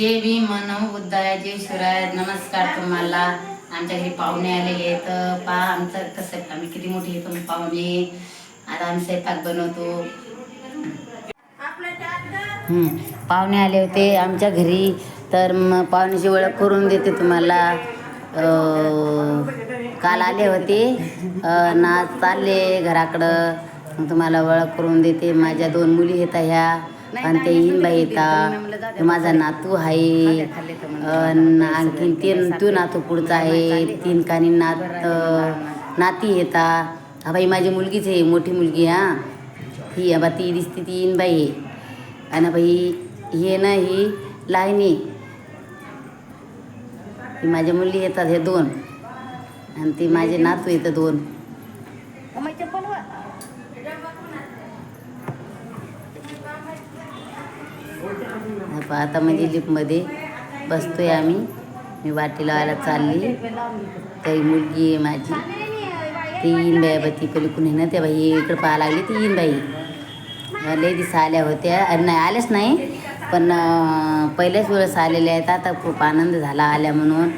जे भी नम बुद्धाय जे शिवराय नमस्कार तुम्हाला. आमच्या घरी पाहुणे आलेले आहेत. पहा आमचं कसं आम्ही किती मोठी येतो पाहुणे आता आम्ही स्वयंपाक बनवतो. पाहुणे आले होते आमच्या घरी. तर मग पाहुण्याची ओळख करून देते तुम्हाला. काल आले होते. ना चालले घराकडं. मग तुम्हाला ओळख करून देते. माझ्या दोन मुली आहेत ह्या. आणि ते इनबाई येतात माझा नातू आहे आणखीन तीन तू नातू पुढचा आहे तीन कानी नात नाती येतात हा बाई माझी मुलगीच आहे मोठी मुलगी हा ही बा ती दिसते ती इनबाई आहे आणि बाई हे ना ही लायनी ही माझ्या मुली येतात हे दोन आणि ती माझे नातू येतं दोन आता आता म्हणजे लिफ्टमध्ये बसतोय आम्ही. मी वाटी लावायला चालली. काही मुलगी आहे माझी. ती येईन बाई बा ती कुणी ना त्या बाई इकडं पाहायला लागली ती येईन बाई. लय दिवस आल्या होत्या. अरे नाही आल्याच नाही पण पहिल्याच वेळेस आलेल्या आहेत. आता खूप आनंद झाला आल्या म्हणून.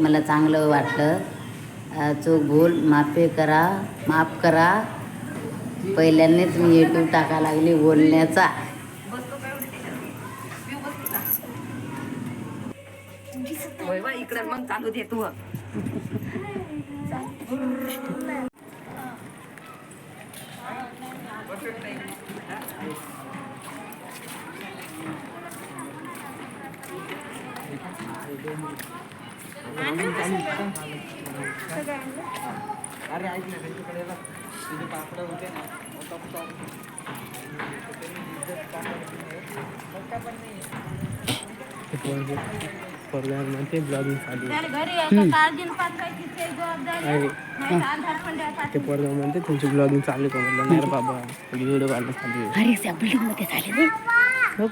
मला चांगलं वाटलं. चोख चूक भूल माफी करा माफ करा. पहिल्यांदाच मी यूट्यूब टाका लागली बोलण्याचा. इकडे मग चालू दे तू. अरे ऐक ना त्यांच्याकडे तुझे पापड होते ना टॉप टॉप पण नाही म्हणते ब्लॉगिंग चालू ते पोरगा म्हणते तुमची ब्लॉगिंग चालू का म्हणलं नाही रे बाबा व्हिडिओ काढणं चालू आहे. बिल्डिंगमध्ये हो?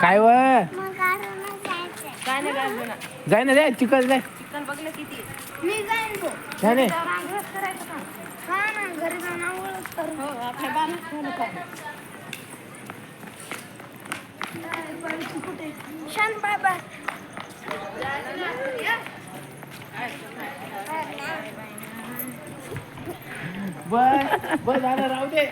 काय व? जाय ना जाय चिकन जाय. मी जाईन तो. जाय रे ना घरी जाऊन आंघोळच करू शांत बाय बस बस आता राहू दे.